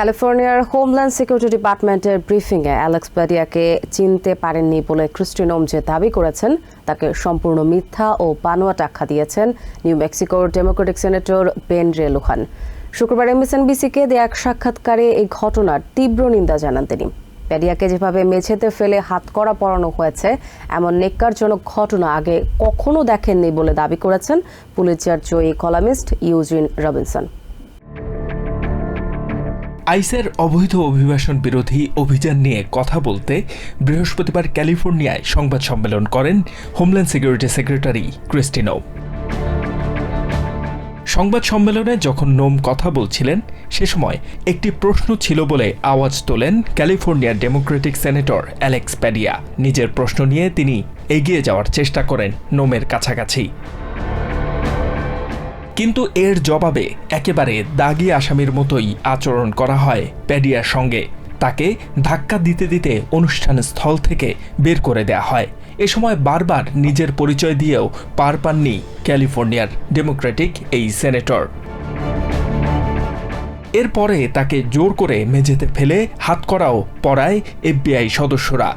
ক্যালিফোর্নিয়ার homeland security ডিপার্টমেন্টের ব্রিফিংয়ে অ্যালেক্স প্যাডিয়াকে চিনতে পারেননি বলে ক্রিস্টিনোম যে দাবি করেছেন, তাকে সম্পূর্ণ মিথ্যা ও বানোয়াট আখ্যা দিয়েছেন নিউ মেক্সিকোর Democratic senator Ben Ray Lujan. শুক্রবার এমএসএনবিসিকে দেয়া এক সাক্ষাৎকারে এই ঘটনার তীব্র নিন্দা জানান তিনি। প্যাডিয়াকে যেভাবে মেঝেতে ফেলে হাত করা পড়ানো হয়েছে, এমন নেককারজনক ঘটনা আগে কখনো দেখেননি বলে দাবি করেছেন পুলিচার জয়ী কলামিস্ট ইউজিন রবিনসন। আইসের অবৈধ অভিবাসন বিরোধী অভিযান নিয়ে কথা বলতে বৃহস্পতিবার ক্যালিফোর্নিয়ায় সংবাদ সম্মেলন করেন হোমল্যান্ড সিকিউরিটি সেক্রেটারি ক্রিস্টিনো। সংবাদ সম্মেলনে যখন নোম কথা বলছিলেন, সে সময় একটি প্রশ্ন ছিল বলে আওয়াজ তোলেন ক্যালিফোর্নিয়ার ডেমোক্রেটিক সেনেটর অ্যালেক্স প্যাডিয়া। নিজের প্রশ্ন নিয়ে তিনি এগিয়ে যাওয়ার চেষ্টা করেন নোমের কাছাকাছি। কিন্তু এর জবাবে একেবারে দাগি আসামির মতোই আচরণ করা হয় প্যাডিয়ার সঙ্গে। তাকে ধাক্কা দিতে দিতে অনুষ্ঠান স্থল থেকে বের করে দেয়া হয়। এ সময় বারবার নিজের পরিচয় দিয়েও পার পাননি ক্যালিফোর্নিয়ার ডেমোক্রেটিক এই সেনেটর। এরপরে তাকে জোর করে মেঝেতে ফেলে হাত করাও পড়ায় এফবিআই সদস্যরা।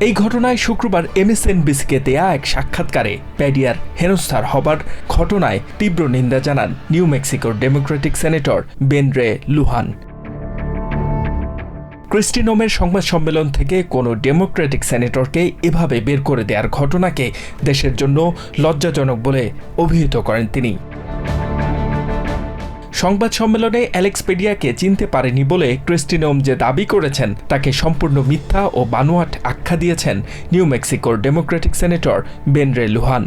এই ঘটনায় শুক্রবার এমএসএনবিসিকে দেয়া এক সাক্ষাৎকারে প্যাডিয়ার হেনস্থার হবার ঘটনায় তীব্র নিন্দা জানান নিউ মেক্সিকোর Democratic senator Ben Ray Lujan. ক্রিস্টিনোমের সংবাদ সম্মেলন থেকে কোনো ডেমোক্রেটিক সেনেটরকে এভাবে বের করে দেওয়ার ঘটনাকে দেশের জন্য লজ্জাজনক বলে অভিহিত করেন তিনি। সংবাদ সম্মেলনে অ্যালেক্সপেডিয়াকে চিনতে পারেনি বলে ক্রিস্টিনোম যে দাবি করেছেন, তাকে সম্পূর্ণ মিথ্যা ও বানোয়াট আখ্যা দিয়েছেন নিউ মেক্সিকোর ডেমোক্রেটিক সেনেটর বেনরে লুহান।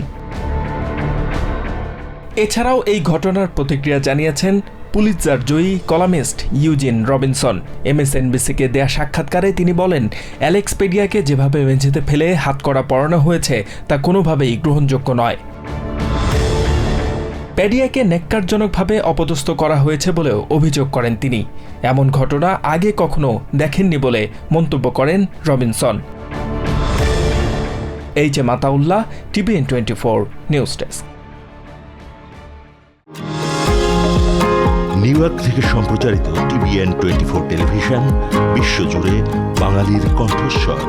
এছাড়াও এই ঘটনার প্রতিক্রিয়া জানিয়েছেন পুলিৎজার জয়ী কলামিস্ট ইউজিন রবিনসন। এমএসএনবিসিকে দেয়া সাক্ষাৎকারে তিনি বলেন অ্যালেক্স পেডিয়াকে যেভাবে মেঝেতে ফেলে হাত করা পড়ানো হয়েছে, তা কোনোভাবেই গ্রহণযোগ্য নয়। প্যাডিয়াকে নেককারজনকভাবে অপদস্থ করা হয়েছে বলেও অভিযোগ করেন তিনি। এমন ঘটনা আগে কখনো দেখেননি বলে মন্তব্য করেন Robinson. H A Mataullah, TVN twenty four news desk. New York থেকে সম্প্রচারিত টিভিএন টোয়েন্টি ফোর টেলিভিশন, বিশ্বজুড়ে বাঙালির কণ্ঠস্বর।